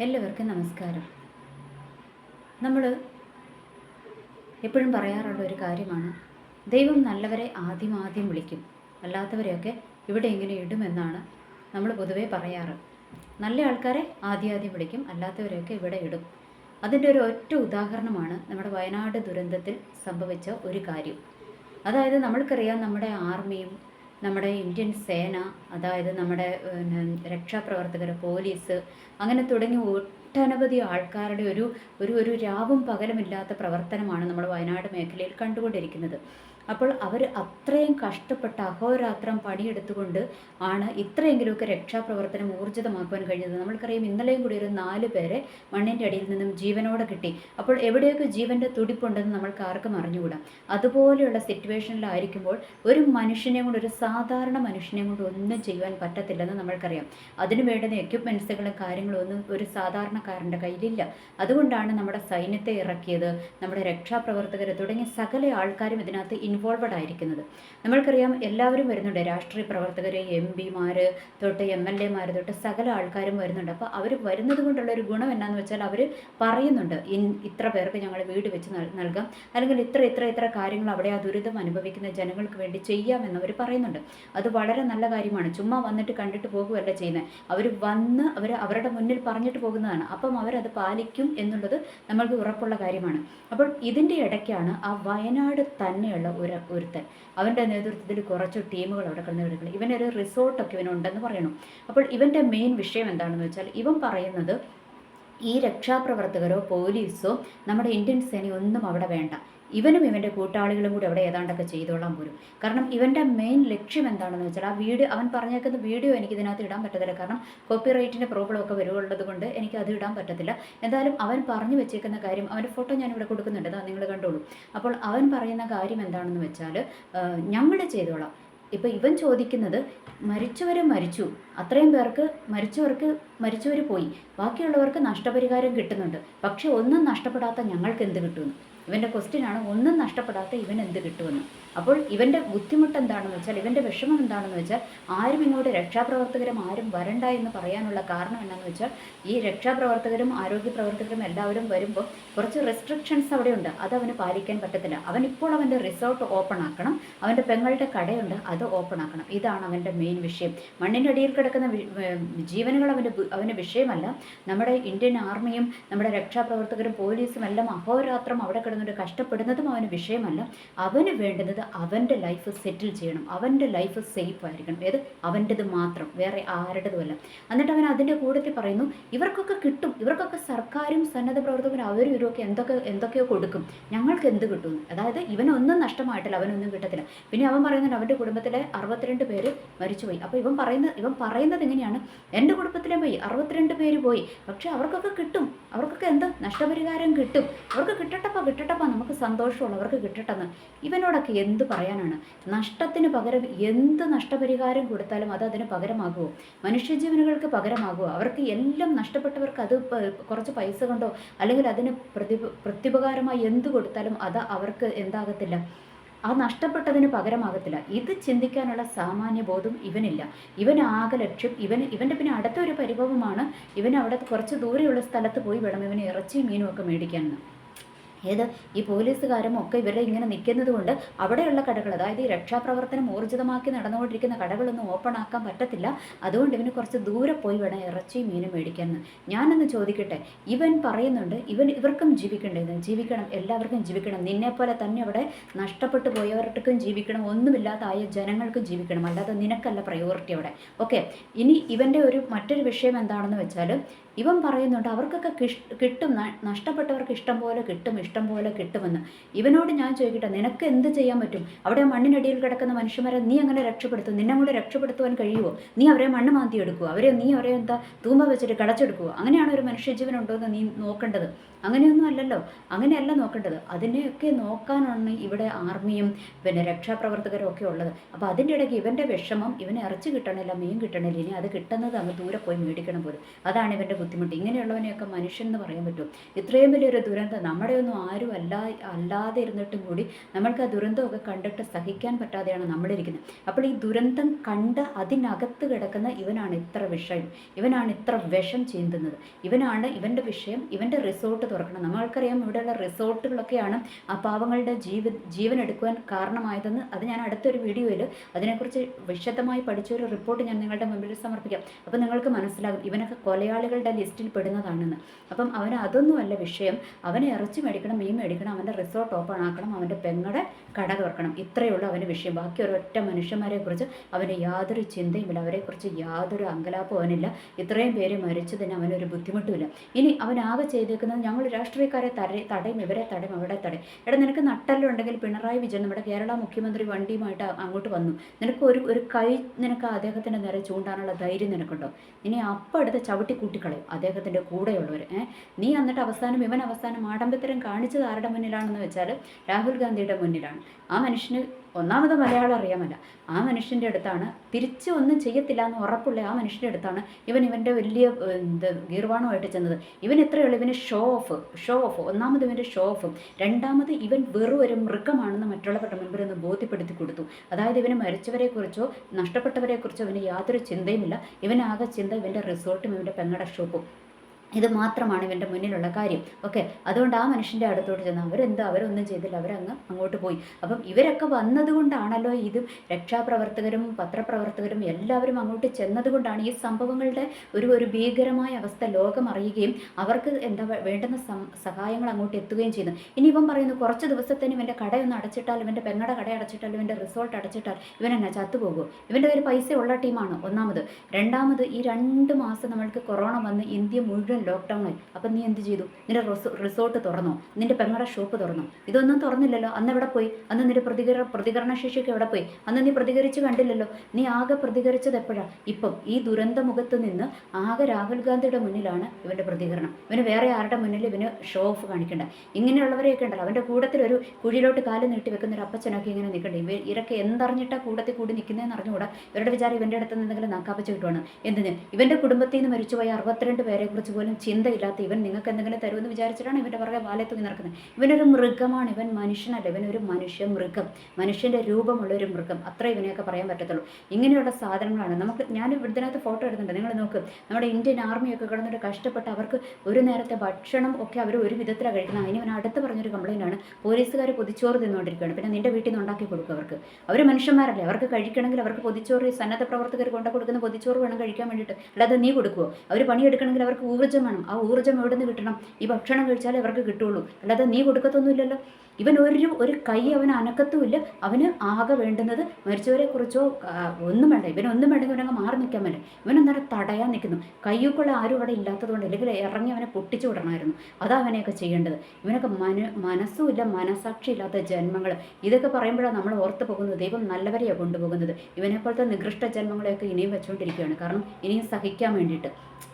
എല്ലാവർക്കും നമസ്കാരം. നമ്മൾ എപ്പോഴും പറയാറുള്ള ഒരു കാര്യമാണ് ദൈവം നല്ലവരെ ആദ്യം ആദ്യം വിളിക്കും. അല്ലാത്തവരെയൊക്കെ ഇവിടെ ഇങ്ങനെ ഇടുമെന്നാണ് നമ്മൾ പൊതുവെ പറയാറ്. നല്ല ആൾക്കാരെ ആദ്യം ആദ്യം വിളിക്കും അല്ലാത്തവരെയൊക്കെ ഇവിടെ ഇടും. അതിന്റെ ഒരു ഒറ്റ ഉദാഹരണമാണ് നമ്മുടെ വയനാട് ദുരന്തത്തിൽ സംഭവിച്ച ഒരു കാര്യം. അതായത് നമ്മൾക്കറിയാം നമ്മുടെ ആർമിയും നമ്മുടെ ഇന്ത്യൻ സേന അതായത് നമ്മുടെ രക്ഷാപ്രവർത്തകർ പോലീസ് അങ്ങനെ തുടങ്ങി ഒട്ടനവധി ആൾക്കാരുടെ ഒരു ഒരു ഒരു രാവും പകലുമില്ലാത്ത പ്രവർത്തനമാണ് നമ്മൾ വയനാട് മേഖലയിൽ കണ്ടുകൊണ്ടിരിക്കുന്നത്. അപ്പോൾ അവർ അത്രയും കഷ്ടപ്പെട്ട് അഹോരാത്രം പണിയെടുത്തുകൊണ്ട് ആണ് ഇത്രയെങ്കിലുമൊക്കെ രക്ഷാപ്രവർത്തനം ഊർജിതമാക്കുവാൻ കഴിഞ്ഞത്. നമ്മൾക്കറിയാം ഇന്നലെയും കൂടി ഒരു നാല് പേരെ മണ്ണിന്റെ അടിയിൽ നിന്നും ജീവനോടെ കിട്ടി. അപ്പോൾ എവിടെയൊക്കെ ജീവന്റെ തുടിപ്പുണ്ടെന്ന് നമ്മൾക്ക് ആർക്കും അറിഞ്ഞുകൂടാം. അതുപോലെയുള്ള സിറ്റുവേഷനിലായിരിക്കുമ്പോൾ ഒരു മനുഷ്യനെ കൊണ്ട് ഒരു സാധാരണ മനുഷ്യനെ കൊണ്ട് ഒന്നും ചെയ്യുവാൻ പറ്റത്തില്ലെന്ന് നമ്മൾക്കറിയാം. അതിനു വേണ്ടുന്ന എക്യുപ്മെൻസുകളും കാര്യങ്ങളും ഒന്നും ഒരു സാധാരണക്കാരന്റെ കയ്യിലില്ല. അതുകൊണ്ടാണ് നമ്മുടെ സൈന്യത്തെ ഇറക്കിയത് നമ്മുടെ രക്ഷാപ്രവർത്തകർ തുടങ്ങിയ സകല ആൾക്കാരും ഇതിനകത്ത് ഇൻവോൾവഡ് ആയിരിക്കുന്നത്. നമ്മൾക്കറിയാം എല്ലാവരും വരുന്നുണ്ട്. രാഷ്ട്രീയ പ്രവർത്തകർ എം പിമാർ തൊട്ട് എം എൽ എമാർ തൊട്ട് സകല ആൾക്കാരും വരുന്നുണ്ട്. അപ്പോൾ അവർ വരുന്നത് കൊണ്ടുള്ള ഒരു ഗുണം എന്നാന്ന് വെച്ചാൽ അവർ പറയുന്നുണ്ട്. ഇൻ ഇത്ര പേർക്ക് ഞങ്ങൾ വീട് വെച്ച് നൽകാം. അല്ലെങ്കിൽ ഇത്ര ഇത്ര ഇത്ര കാര്യങ്ങൾ അവിടെ ആ ദുരിതം അനുഭവിക്കുന്ന ജനങ്ങൾക്ക് വേണ്ടി ചെയ്യാമെന്ന് അവർ പറയുന്നുണ്ട്. അത് വളരെ നല്ല കാര്യമാണ്. ചുമ്മാ വന്നിട്ട് കണ്ടിട്ട് പോകുകയല്ല ചെയ്യുന്നത് അവർ വന്ന് അവർ അവരുടെ മുന്നിൽ പറഞ്ഞിട്ട് പോകുന്നതാണ്. അപ്പം അവരത് പാലിക്കും എന്നുള്ളത് നമ്മൾക്ക് ഉറപ്പുള്ള കാര്യമാണ്. അപ്പോൾ ഇതിന്റെ ഇടയ്ക്കാണ് ആ വയനാട് തന്നെയുള്ള ഒരു ഒരുത്തൻ. അവന്റെ നേതൃത്വത്തിൽ കുറച്ച് ടീമുകൾ അവിടെ കിടന്ന് കിടക്കുന്നത് ഇവനൊരു റിസോർട്ടൊക്കെ ഇവനുണ്ടെന്ന് പറയണം. അപ്പോൾ ഇവന്റെ മെയിൻ വിഷയം എന്താണെന്ന് വെച്ചാൽ ഇവൻ പറയുന്നത് ഈ രക്ഷാപ്രവർത്തകരോ പോലീസോ നമ്മുടെ ഇന്ത്യൻ സേനയോ ഒന്നും അവിടെ വേണ്ട. ഇവനും ഇവന്റെ കൂട്ടാളികളും കൂടി അവിടെ ഏതാണ്ടൊക്കെ ചെയ്തോളാൻ പോരും. കാരണം ഇവന്റെ മെയിൻ ലക്ഷ്യം എന്താണെന്ന് വെച്ചാൽ ആ വീഡിയോ അവൻ പറഞ്ഞേക്കുന്ന വീഡിയോ എനിക്ക് ഇതിനകത്ത് ഇടാൻ പറ്റത്തില്ല. കാരണം കോപ്പിറൈറ്റിന്റെ പ്രോബ്ലം ഒക്കെ വരുവുള്ളത് കൊണ്ട് എനിക്ക് അത് ഇടാൻ പറ്റത്തില്ല. എന്തായാലും അവൻ പറഞ്ഞു വെച്ചേക്കുന്ന കാര്യം അവന്റെ ഫോട്ടോ ഞാൻ ഇവിടെ കൊടുക്കുന്നുണ്ട്. അതാ നിങ്ങൾ കണ്ടോളൂ. അപ്പോൾ അവൻ പറയുന്ന കാര്യം എന്താണെന്ന് വെച്ചാൽ ഞങ്ങൾ ചെയ്തോളാം. ഇപ്പം ഇവൻ ചോദിക്കുന്നത് മരിച്ചവർ മരിച്ചു. അത്രയും പേർക്ക് മരിച്ചവർക്ക് മരിച്ചവർ പോയി. ബാക്കിയുള്ളവർക്ക് നഷ്ടപരിഹാരം കിട്ടുന്നുണ്ട്. പക്ഷെ ഒന്നും നഷ്ടപ്പെടാത്ത ഞങ്ങൾക്ക് എന്ത് കിട്ടുമെന്ന്? ഇവന്റെ ക്വസ്റ്റ്യനാണ് ഒന്നും നഷ്ടപ്പെടാത്ത ഇവൻ എന്ത് കിട്ടുമെന്ന്. അപ്പോൾ ഇവന്റെ ബുദ്ധിമുട്ട് എന്താണെന്ന് വെച്ചാൽ ഇവന്റെ വിഷമം എന്താണെന്ന് വെച്ചാൽ ആരും ഇങ്ങോട്ട് രക്ഷാപ്രവർത്തകരും ആരും വരണ്ട എന്ന് പറയാനുള്ള കാരണം എന്താണെന്ന് വെച്ചാൽ ഈ രക്ഷാപ്രവർത്തകരും ആരോഗ്യ പ്രവർത്തകരും എല്ലാവരും വരുമ്പോൾ കുറച്ച് റെസ്ട്രിക്ഷൻസ് അവിടെയുണ്ട്. അത് അവന് പാലിക്കാൻ പറ്റത്തില്ല. അവൻ ഇപ്പോൾ അവന്റെ റിസോർട്ട് ഓപ്പൺ ആക്കണം. അവന്റെ പെങ്ങളുടെ കടയുണ്ട്. അത് ഓപ്പൺ ആക്കണം. ഇതാണ് അവന്റെ മെയിൻ വിഷയം. മണ്ണിന്റെ അടിയിൽ കിടക്കുന്ന ജീവനുകൾ അവന്റെ അവന്റെ വിഷയമല്ല. നമ്മുടെ ഇന്ത്യൻ ആർമിയും നമ്മുടെ രക്ഷാപ്രവർത്തകരും പോലീസും എല്ലാം അഹോരാത്രം അവിടെ കിടന്നിട്ട് കഷ്ടപ്പെടുന്നതും അവന് വിഷയമല്ല. അവന് വേണ്ടുന്നത് അവന്റെ ലൈഫ് സെറ്റിൽ ചെയ്യണം. അവന്റെ ലൈഫ് സേഫ് ആയിരിക്കണം. ഏത്? അവന്റെത് മാത്രം. വേറെ ആരുടേതുമല്ല. എന്നിട്ട് അവൻ അതിന്റെ കൂട്ടത്തിൽ പറയുന്നു ഇവർക്കൊക്കെ കിട്ടും. ഇവർക്കൊക്കെ സർക്കാരും സന്നദ്ധ പ്രവർത്തകരും അവരും ഇവരൊക്കെ എന്തൊക്കെ എന്തൊക്കെയോ കൊടുക്കും. ഞങ്ങൾക്ക് എന്ത് കിട്ടും? അതായത് ഇവനൊന്നും നഷ്ടമായിട്ടില്ല. അവനൊന്നും കിട്ടത്തില്ല. പിന്നെ അവൻ പറയുന്നുണ്ട് അവന്റെ കുടുംബത്തിലെ അറുപത്തിരണ്ട് പേര് മരിച്ചുപോയി. അപ്പോൾ ഇവൻ പറയുന്നത് ഇവൻ പറയുന്നത് എങ്ങനെയാണ്? എന്റെ കുടുംബത്തിലെ പോയി. അറുപത്തിരണ്ട് പേര് പോയി. പക്ഷെ അവർക്കൊക്കെ കിട്ടും. അവർക്കൊക്കെ എന്ത് നഷ്ടപരിഹാരം കിട്ടും. അവർക്ക് കിട്ടട്ടപ്പ കിട്ടട്ടപ്പ. നമുക്ക് സന്തോഷമുള്ളൂ അവർക്ക് കിട്ടട്ടെന്ന്. ഇവനോടൊക്കെ എന്ത് പറയാനാണ്? നഷ്ടത്തിന് പകരം എന്ത് നഷ്ടപരിഹാരം കൊടുത്താലും അത് അതിന് പകരമാകുമോ മനുഷ്യജീവനുകൾക്ക് പകരമാകുമോ അവർക്ക് എല്ലാം നഷ്ടപ്പെട്ടവർക്ക് അത് കുറച്ച് പൈസ കൊണ്ടോ അല്ലെങ്കിൽ അതിന് പ്രതി പ്രത്യുപകാരമായി എന്ത് കൊടുത്താലും അത് അവർക്ക് എന്താകത്തില്ല. ആ നഷ്ടപ്പെട്ടതിന് പകരമാകത്തില്ല. ഇത് ചിന്തിക്കാനുള്ള സാമാന്യ ബോധം ഇവനില്ല. ഇവൻ ആകെ ലക്ഷ്യം ഇവൻ ഇവന്റെ പിന്നെ അടുത്ത ഒരു പരിഭവമാണ് ഇവൻ അവിടെ കുറച്ച് ദൂരെയുള്ള സ്ഥലത്ത് പോയി വേണം ഇവന് ഇറച്ചിയും മീനും ഒക്കെ ഏത്? ഈ പോലീസുകാരും ഒക്കെ ഇവരെ ഇങ്ങനെ നിൽക്കുന്നത് കൊണ്ട് അവിടെയുള്ള കടകൾ അതായത് ഈ രക്ഷാപ്രവർത്തനം ഊർജിതമാക്കി നടന്നുകൊണ്ടിരിക്കുന്ന കടകളൊന്നും ഓപ്പൺ ആക്കാൻ പറ്റത്തില്ല. അതുകൊണ്ട് ഇവന് കുറച്ച് ദൂരെ പോയി വേണം ഇറച്ചി മീനും മേടിക്കാമെന്ന് ഞാനൊന്ന് ചോദിക്കട്ടെ ഇവൻ പറയുന്നുണ്ട് ഇവൻ ഇവർക്കും ജീവിക്കണ്ടേന്ന്. ജീവിക്കണം എല്ലാവർക്കും ജീവിക്കണം. നിന്നെപ്പോലെ തന്നെ അവിടെ നഷ്ടപ്പെട്ടു പോയവർക്കും ജീവിക്കണം. ഒന്നുമില്ലാതായ ജനങ്ങൾക്കും ജീവിക്കണം. അല്ലാതെ നിനക്കല്ല പ്രയോറിറ്റി അവിടെ. ഓക്കെ ഇനി ഇവന്റെ ഒരു മറ്റൊരു വിഷയം എന്താണെന്ന് വെച്ചാൽ ഇവൻ പറയുന്നുണ്ട് അവർക്കൊക്കെ കിട്ടും നഷ്ടപ്പെട്ടവർക്ക് ഇഷ്ടം പോലെ കിട്ടും ഇഷ്ടം പോലെ കിട്ടുമെന്ന്. ഇവനോട് ഞാൻ ചോദിക്കട്ടെ നിനക്ക് എന്ത് ചെയ്യാൻ പറ്റും? അവിടെ മണ്ണിനടിയിൽ കിടക്കുന്ന മനുഷ്യന്മാരെ നീ അങ്ങനെ രക്ഷപ്പെടുത്തും? നിന്നെ കൂടെ രക്ഷപ്പെടുത്തുവാൻ കഴിയുമോ നീ അവരെ മണ്ണ് മാന്തി എടുക്കുമോ അവരെ നീ അവരെ എന്താ തൂമ്പ വെച്ചിട്ട് കിടച്ചെടുക്കുമോ അങ്ങനെയാണ് ഒരു മനുഷ്യജീവൻ ഉണ്ടോ എന്ന് നീ നോക്കേണ്ടത്. അങ്ങനെയൊന്നും അല്ലല്ലോ. അങ്ങനെയല്ല നോക്കേണ്ടത്. അതിനെയൊക്കെ നോക്കാനാണ് ഇവിടെ ആർമിയും പിന്നെ രക്ഷാപ്രവർത്തകരും ഒക്കെ ഉള്ളത്. അപ്പോൾ അതിന്റെ ഇടയ്ക്ക് ഇവന്റെ വിഷമം ഇവനെ ഇറച്ചി കിട്ടണില്ല മീൻ കിട്ടണില്ല. ഇനി അത് കിട്ടുന്നത് അങ്ങ് ദൂരെ പോയി മേടിക്കണം പോലും. അതാണ് ഇവന്റെ ബുദ്ധിമുട്ട്. ഇങ്ങനെയുള്ളവനെയൊക്കെ മനുഷ്യൻ എന്ന് പറയാൻ പറ്റും ഇത്രയും വലിയൊരു ദുരന്തം നമ്മുടെ ഒന്നും ആരും അല്ലാ അല്ലാതെ ഇരുന്നിട്ടും കൂടി നമ്മൾക്ക് ആ ദുരന്തമൊക്കെ കണ്ടിട്ട് സഹിക്കാൻ പറ്റാതെയാണ് നമ്മളിരിക്കുന്നത്. അപ്പോൾ ഈ ദുരന്തം കണ്ട് അതിനകത്ത് കിടക്കുന്ന ഇവനാണ് ഇത്ര വിഷയം. ഇവനാണ് ഇത്ര വിഷം ചീന്തുന്നത്. ഇവനാണ് ഇവന്റെ വിഷയം ഇവന്റെ റിസോർട്ട് തുറക്കണം. നമ്മൾക്കറിയാം ഇവിടെയുള്ള റിസോർട്ടുകളൊക്കെയാണ് ആ പാവങ്ങളുടെ ജീവ ജീവൻ എടുക്കുവാൻ കാരണമായതെന്ന് അത് ഞാൻ അടുത്തൊരു വീഡിയോയിൽ അതിനെക്കുറിച്ച് വിശദമായി പഠിച്ച ഒരു റിപ്പോർട്ട് ഞാൻ നിങ്ങളുടെ മുമ്പിൽ സമർപ്പിക്കാം. അപ്പോൾ നിങ്ങൾക്ക് മനസ്സിലാകും ഇവനൊക്കെ കൊലയാളികളുടെ ലിസ്റ്റിൽ പെടുന്നതാണെന്ന്. അപ്പം അവന് അതൊന്നുമല്ല വിഷയം. അവനെ ഇറച്ചി മേടിക്കണം മീൻ മേടിക്കണം അവന്റെ റിസോർട്ട് ഓപ്പൺ ആക്കണം അവന്റെ പെങ്ങടെ കട തുറക്കണം ഇത്രയേ ഉള്ളൂ അവന്റെ വിഷയം. ബാക്കി ഒരൊറ്റ മനുഷ്യന്മാരെക്കുറിച്ച് അവന് യാതൊരു ചിന്തയുമില്ല അവരെക്കുറിച്ച് യാതൊരു അങ്കലാപ്പവും അവനില്ല. ഇത്രയും പേര് മരിച്ചതിന് അവനൊരു ബുദ്ധിമുട്ടുമില്ല ഇനി അവൻ ആകെ ചെയ്തേക്കുന്നത് ഞങ്ങൾ രാഷ്ട്രീയക്കാരെ തടയും തടയും ഇവരെ തടയും അവിടെ തടയും. എടാ നിനക്ക് നട്ടല്ലുണ്ടെങ്കിൽ പിണറായി വിജയൻ നമ്മുടെ കേരള മുഖ്യമന്ത്രി വണ്ടിയുമായിട്ട് അങ്ങോട്ട് വന്നു. നിനക്ക് ഒരു ഒരു കൈ നിനക്ക് അദ്ദേഹത്തിന്റെ നേരെ ചൂണ്ടാനുള്ള ധൈര്യം നിനക്കുണ്ടോ? ഇനി അപ്പം എടുത്ത് ചവിട്ടി കൂട്ടിക്കളയും. അദ്ദേഹത്തിന്റെ കൂടെയുള്ളവർ. നീ എന്നിട്ട് അവസാനം ഇവൻ അവസാനം ആഡംബരം കാണിച്ചത് ആരുടെ മുന്നിലാണെന്ന് വെച്ചാൽ രാഹുൽ ഗാന്ധിയുടെ മുന്നിലാണ്. ആ മനുഷ്യന് ഒന്നാമത് മലയാളം അറിയാമല്ല. ആ മനുഷ്യന്റെ അടുത്താണ്. തിരിച്ച് ഒന്നും ചെയ്യത്തില്ല എന്ന് ഉറപ്പുള്ള ആ മനുഷ്യന്റെ അടുത്താണ് ഇവൻ ഇവന്റെ വലിയ എന്ത് ഗീർവാണമായിട്ട് ചെന്നത്. ഇവൻ എത്രയുള്ളൂ ഇവന് ഷോ ഓഫ് ഷോ ഓഫ് ഒന്നാമത് ഇവന്റെ ഷോ ഓഫും രണ്ടാമത് ഇവൻ വെറും ഒരു മൃഗമാണെന്ന് മറ്റുള്ളവരുടെ മുമ്പിൽ ഒന്ന് ബോധ്യപ്പെടുത്തി കൊടുത്തു. അതായത് ഇവന് മരിച്ചവരെക്കുറിച്ചോ നഷ്ടപ്പെട്ടവരെക്കുറിച്ചോ ഇവന് യാതൊരു ചിന്തയുമില്ല. ഇവനാകെ ചിന്ത ഇവന്റെ റിസോർട്ടും ഇവന്റെ പെങ്ങട ഷോപ്പും ഇത് മാത്രമാണ് ഇവന്റെ മുന്നിലുള്ള കാര്യം. ഓക്കെ അതുകൊണ്ട് ആ മനുഷ്യന്റെ അടുത്തോട്ട് ചെന്ന് അവരെന്ത് അവരൊന്നും ചെയ്തില്ല. അവരങ്ങ് അങ്ങോട്ട് പോയി. അപ്പം ഇവരൊക്കെ വന്നതുകൊണ്ടാണല്ലോ ഇത്. രക്ഷാപ്രവർത്തകരും പത്രപ്രവർത്തകരും എല്ലാവരും അങ്ങോട്ട് ചെന്നതുകൊണ്ടാണ് ഈ സംഭവങ്ങളുടെ ഒരു ഒരു ഭീകരമായ അവസ്ഥ ലോകം അറിയുകയും അവർക്ക് എന്താ വേണ്ടുന്ന സഹായങ്ങൾ അങ്ങോട്ട് എത്തുകയും ചെയ്യുന്നു. ഇനി ഇവൻ പറയുന്നു കുറച്ച് ദിവസത്തേന് ഇവന്റെ കടയൊന്ന് അടച്ചിട്ടാൽ ഇവന്റെ പെങ്ങടെ കട അടച്ചിട്ടാൽ ഇവന്റെ റിസോർട്ട് അടച്ചിട്ടാൽ ഇവൻ എന്നാ ചത്തുപോകുമോ ഇവന്റെ കയ്യിൽ പൈസ ഉള്ള ടീമാണ് ഒന്നാമത്. രണ്ടാമത് ഈ രണ്ട് മാസം നമ്മൾക്ക് കൊറോണ വന്ന് ഇന്ത്യ മുഴുവൻ ലോക്ക്ഡൗൺ ആയി. അപ്പം നീ എന്ത് ചെയ്തു? നിന്റെ റിസോർട്ട് തുറന്നോ. നിന്റെ പെങ്ങളുടെ ഷോപ്പ് തുറന്നോ. ഇതൊന്നും തുറന്നില്ലല്ലോ. അന്ന് എവിടെ പോയി? അന്ന് നിന്റെ പ്രതികര പ്രതികരണശേഷിയൊക്കെ എവിടെ പോയി? അന്ന് നീ പ്രതികരിച്ച് കണ്ടില്ലല്ലോ. നീ ആകെ പ്രതികരിച്ചത് എപ്പോഴാണ് ഇപ്പം. ഈ ദുരന്ത മുഖത്ത് നിന്ന് ആകെ രാഹുൽ ഗാന്ധിയുടെ മുന്നിലാണ് ഇവന്റെ പ്രതികരണം. ഇവന് വേറെ ആരുടെ മുന്നിൽ ഇവന് ഷോ ഓഫ് കാണിക്കണ്ട. ഇങ്ങനെയുള്ളവരെയൊക്കെ ഉണ്ടല്ലോ. അവന്റെ കൂടത്തിൽ ഒരു കുഴിയിലോട്ട് കാൽ നീട്ടി വെക്കുന്ന ഒരു അപ്പച്ചനൊക്കെ ഇങ്ങനെ നിൽക്കണ്ടേ? ഇവ ഇവരൊക്കെ എന്തറിഞ്ഞിട്ടാ കൂടത്തിൽ കൂടി നിൽക്കുന്നതെന്ന് അറിഞ്ഞുകൂടാ? ഇവരുടെ വിചാരം ഇവന്റെ അടുത്ത് എന്തെങ്കിലും നാക്കാപ്പച്ച കിട്ടുവാണ്? എന്തിന്? ഇവന്റെ കുടുംബത്തിൽ നിന്ന് മരിച്ചുപോയ അറുപത്തിരണ്ട് പേരെ കുറിച്ച് പോലും ചിന്തയില്ലാത്ത ഇവൻ നിങ്ങൾക്ക് എന്തെങ്കിലും തരുമെന്ന് വിചാരിച്ചിട്ടാണ് ഇവന്റെ പുറകെ വാലെ തൂങ്ങി നടക്കുന്നത്. ഇവനൊരു മൃഗമാണ് ഇവൻ മനുഷ്യനല്ല ഇവനൊരു മനുഷ്യ മൃഗം. മനുഷ്യന്റെ രൂപമുള്ള ഒരു മൃഗം. അത്ര ഇവനെയൊക്കെ പറയാൻ പറ്റത്തുള്ളൂ. ഇങ്ങനെയുള്ള സാധനങ്ങളാണ്. നമുക്ക് ഞാൻ ഇവിടുത്തെ ഫോട്ടോ എടുക്കുന്നുണ്ട് നിങ്ങൾ നോക്ക്. നമ്മുടെ ഇന്ത്യൻ ആർമിയൊക്കെ കിടന്നിട്ട് കഷ്ടപ്പെട്ട് അവർക്ക് ഒരു നേരത്തെ ഭക്ഷണം ഒക്കെ അവർ ഒരു വിധത്തിലാണ് കഴിക്കുന്നത്. അതിന് ഇവൻ അടുത്ത് പറഞ്ഞൊരു കംപ്ലൈന്റ് ആണ്. പോലീസുകാർ പൊതിച്ചോറ് തിന്നുകൊണ്ടിരിക്കുകയാണ്. പിന്നെ നിന്റെ വീട്ടിൽ നിന്ന് ഉണ്ടാക്കി കൊടുക്കും അവർക്ക്. അവർ മനുഷ്യന്മാരല്ലേ? അവർക്ക് കഴിക്കണമെങ്കിൽ അവർക്ക് പൊതിച്ചോറ് സന്നദ്ധ പ്രവർത്തകർ കൊണ്ടു കൊടുക്കുന്ന പൊതിച്ചോറ് വേണം കഴിക്കാൻ വേണ്ടിയിട്ട്. അല്ലാതെ നീ കൊടുക്കുമോ അവർ പണിയെടുക്കണമെങ്കിൽ അവർക്ക് ഊർജം വേണം. ആ ഊർജം എവിടെ നിന്ന് കിട്ടണം? ഈ ഭക്ഷണം കഴിച്ചാലേ അവർക്ക് കിട്ടുള്ളൂ. അല്ലാതെ നീ കൊടുക്കത്തൊന്നുമില്ലല്ലോ. ഇവൻ ഒരു ഒരു കൈ അവൻ അനക്കത്തുമില്ല. അവന് ആകെ വേണ്ടുന്നത് മരിച്ചവരെ കുറിച്ചോ ഒന്നും വേണ്ട. ഇവൻ ഒന്നും വേണ്ടെങ്കിൽ ഇവനങ്ങ് മാറി നിൽക്കാൻ വേണ്ടി ഇവനൊന്നേരം തടയാൻ നിൽക്കുന്നു. കയ്യൂക്കുള്ള ആരും അവിടെ ഇല്ലാത്തതുകൊണ്ട് അല്ലെങ്കിൽ ഇറങ്ങി അവനെ പൊട്ടിച്ചു വിടണമായിരുന്നു. അതാ അവനെയൊക്കെ ചെയ്യേണ്ടത്. ഇവനൊക്കെ മന മനസ്സുമില്ല മനസാക്ഷി ഇല്ലാത്ത ജന്മങ്ങൾ. ഇതൊക്കെ പറയുമ്പോഴാണ് നമ്മൾ ഓർത്ത് പോകുന്നത് ദൈവം നല്ലവരെയാണ് കൊണ്ടുപോകുന്നത്. ഇവനെപ്പോലത്തെ നികൃഷ്ട ജന്മങ്ങളെയൊക്കെ ഇനിയും വെച്ചുകൊണ്ടിരിക്കുകയാണ്. കാരണം ഇനിയും സഹിക്കാൻ വേണ്ടിയിട്ട്.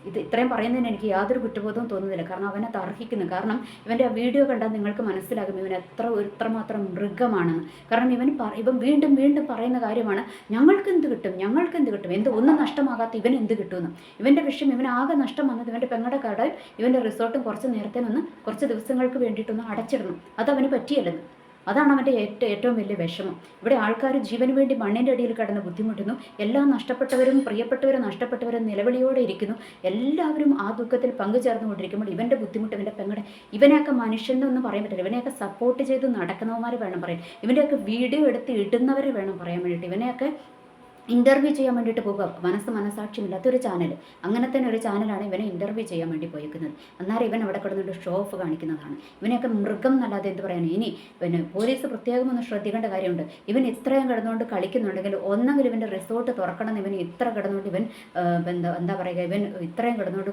ഇത് ഇത്രയും പറയുന്നതിന് എനിക്ക് യാതൊരു കുറ്റബോധവും തോന്നുന്നില്ല. കാരണം അവനെ തർഹിക്കുന്നു. കാരണം ഇവന്റെ ആ വീഡിയോ കണ്ടാൽ നിങ്ങൾക്ക് മനസ്സിലാകും. ഇവൻ എത്ര എത്രമാത്രം മൃഗമാണെന്ന് കാരണം ഇവൻ പറ- ഇവൻ വീണ്ടും വീണ്ടും പറയുന്ന കാര്യമാണ് ഞങ്ങൾക്ക് എന്ത് കിട്ടും? ഞങ്ങൾക്ക് എന്ത് കിട്ടും? എന്ത് ഒന്നും നഷ്ടമാകാത്ത ഇവൻ എന്ത് കിട്ടുമെന്ന്. ഇവന്റെ വിഷയം ഇവൻ ആകെ നഷ്ടം വന്നത് ഇവന്റെ പെങ്ങളുടെ കടയും ഇവന്റെ റിസോർട്ടും കുറച്ച് നേരത്തേനൊന്ന് കുറച്ച് ദിവസങ്ങൾക്ക് വേണ്ടിയിട്ടൊന്ന് അടച്ചിടണം. അത് അവന് പറ്റിയല്ലെന്ന്. അതാണ് അവന്റെ ഏറ്റവും വലിയ വിഷമം. ഇവിടെ ആൾക്കാർ ജീവന് വേണ്ടി മണ്ണിന്റെ അടിയിൽ കിടന്ന് ബുദ്ധിമുട്ടുന്നു. എല്ലാം നഷ്ടപ്പെട്ടവരും പ്രിയപ്പെട്ടവരും നഷ്ടപ്പെട്ടവരും നിലവിളിയോടെ ഇരിക്കുന്നു. എല്ലാവരും ആ ദുഃഖത്തിൽ പങ്കുചേർന്നുകൊണ്ടിരിക്കുമ്പോൾ ഇവന്റെ ബുദ്ധിമുട്ട് ഇവന്റെ പെങ്ങളുടെ ഇവനെയൊക്കെ മനുഷ്യനെന്നൊന്നും പറയാൻ പറ്റില്ല. ഇവനെയൊക്കെ സപ്പോർട്ട് ചെയ്ത് നടക്കുന്നവന്മാർ വേണം പറയാൻ. ഇവന്റെയൊക്കെ വീഡിയോ എടുത്ത് ഇടുന്നവരെ വേണം പറയാൻ വേണ്ടിയിട്ട്. ഇവനെയൊക്കെ ഇന്റർവ്യൂ ചെയ്യാൻ വേണ്ടിയിട്ട് പോകുക. മനസ്സ് മനസാക്ഷ്യമില്ലാത്തൊരു ചാനൽ അങ്ങനെ തന്നെ ഒരു ചാനലാണ് ഇവനെ ഇന്റർവ്യൂ ചെയ്യാൻ വേണ്ടി പോയിരിക്കുന്നത് അന്നേരം ഇവൻ അവിടെ കിടന്നിട്ട് ഷോ ഓഫ് കാണിക്കുന്നതാണ്. ഇവനെയൊക്കെ മൃഗം എന്നല്ലാതെ എന്ത് പറയാൻ ഇനി പിന്നെ പോലീസ് പ്രത്യേകം ഒന്ന് ശ്രദ്ധിക്കേണ്ട കാര്യമുണ്ട്. ഇവൻ ഇത്രയും കിടന്നുകൊണ്ട് കളിക്കുന്നുണ്ടെങ്കിൽ ഒന്നെങ്കിൽ ഇവന്റെ റിസോർട്ട് തുറക്കണം ഇവൻ ഇത്ര കിടന്നുകൊണ്ട് ഇവൻ എന്താ എന്താ പറയുക? ഇവൻ ഇത്രയും കിടന്നുകൊണ്ട്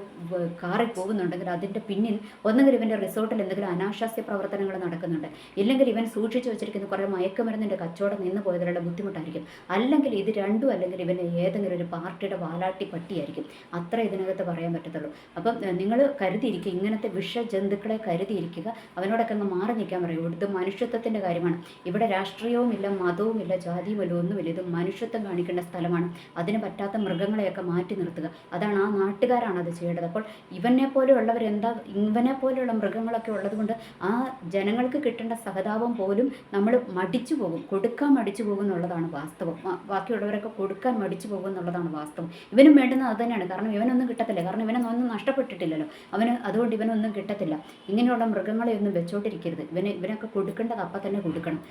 കാറിൽ പോകുന്നുണ്ടെങ്കിൽ അതിന്റെ പിന്നിൽ ഒന്നെങ്കിൽ ഇവന്റെ റിസോർട്ടിൽ എന്തെങ്കിലും അനാശാസ്യ പ്രവർത്തനങ്ങൾ നടക്കുന്നുണ്ട്. ഇല്ലെങ്കിൽ ഇവൻ സൂക്ഷിച്ചു വെച്ചിരിക്കുന്ന കുറേ മയക്കുമരുന്നിന്റെ കച്ചവടം നിന്ന് പോയതിലുള്ള ബുദ്ധിമുട്ടായിരിക്കും. അല്ലെങ്കിൽ ഇത് രണ്ടും രണ്ടും അല്ലെങ്കിൽ ഇവന് ഏതെങ്കിലും ഒരു പാർട്ടിയുടെ വാലാട്ടി പട്ടിയായിരിക്കും. അത്ര ഇതിനകത്ത് പറയാൻ പറ്റത്തുള്ളൂ. അപ്പം നിങ്ങൾ കരുതിയിരിക്കുക ഇങ്ങനത്തെ വിഷജന്തുക്കളെ കരുതിയിരിക്കുക. അവനോടൊക്കെ അങ്ങ് മാറി നിൽക്കാൻ പറയും. ഇത് മനുഷ്യത്വത്തിന്റെ കാര്യമാണ്. ഇവിടെ രാഷ്ട്രീയവുമില്ല മതവുമില്ല ജാതിയുമില്ല ഒന്നുമില്ല. ഇത് മനുഷ്യത്വം കാണിക്കേണ്ട സ്ഥലമാണ്. അതിന് പറ്റാത്ത മൃഗങ്ങളെയൊക്കെ മാറ്റി നിർത്തുക. അതാണ് ആ നാട്ടുകാരാണ് അത് ചെയ്യേണ്ടത്. അപ്പോൾ ഇവനെ പോലെയുള്ളവർ എന്താ ഇവനെ പോലെയുള്ള മൃഗങ്ങളൊക്കെ ഉള്ളതുകൊണ്ട് ആ ജനങ്ങൾക്ക് കിട്ടേണ്ട സഹതാപം പോലും നമ്മൾ മടിച്ചു പോകും. കൊടുക്കാൻ മടിച്ചു പോകും എന്നുള്ളതാണ് വാസ്തവം. ആ, ബാക്കിയുള്ളവരൊക്കെ കൊടുക്കാൻ മടിച്ചു പോകും എന്നുള്ളതാണ് വാസ്തവം. ഇവനും വേണ്ടുന്നത് അത് തന്നെയാണ്. കാരണം ഇവനൊന്നും കിട്ടത്തില്ല. കാരണം ഇവനൊന്നും നഷ്ടപ്പെട്ടിട്ടില്ലല്ലോ. അവന് അതുകൊണ്ട് ഇവനൊന്നും കിട്ടത്തില്ല. ഇങ്ങനെയുള്ള മൃഗങ്ങളെ ഒന്നും വെച്ചോണ്ടിരിക്കരുത്. ഇവന് ഇവനൊക്കെ കൊടുക്കേണ്ടത് അപ്പം തന്നെ കൊടുക്കണം.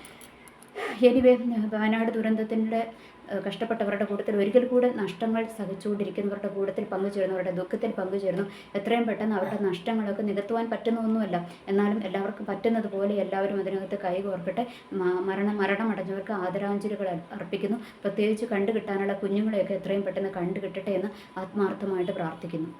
എനിവേ വയനാട് ദുരന്തത്തിന്റെ കഷ്ടപ്പെട്ടവരുടെ കൂട്ടത്തിൽ ഒരിക്കൽ കൂടെ നഷ്ടങ്ങൾ സഹിച്ചുകൊണ്ടിരിക്കുന്നവരുടെ കൂട്ടത്തിൽ പങ്കുചേരുന്നവരുടെ ദുഃഖത്തിൽ പങ്കുചേരുന്നു. എത്രയും പെട്ടെന്ന് അവരുടെ നഷ്ടങ്ങളൊക്കെ നികത്തുവാൻ പറ്റുന്നൊന്നുമല്ല എന്നാലും എല്ലാവർക്കും പറ്റുന്നത് പോലെ എല്ലാവരും അതിനകത്ത് കൈകോർക്കട്ടെ. മരണം മരണമടഞ്ഞവർക്ക് ആദരാഞ്ജലികൾ അർപ്പിക്കുന്നു. പ്രത്യേകിച്ച് കണ്ടുകിട്ടാനുള്ള കുഞ്ഞുങ്ങളെയൊക്കെ എത്രയും പെട്ടെന്ന് കണ്ടുകിട്ടട്ടെ എന്ന് ആത്മാർത്ഥമായിട്ട് പ്രാർത്ഥിക്കുന്നു.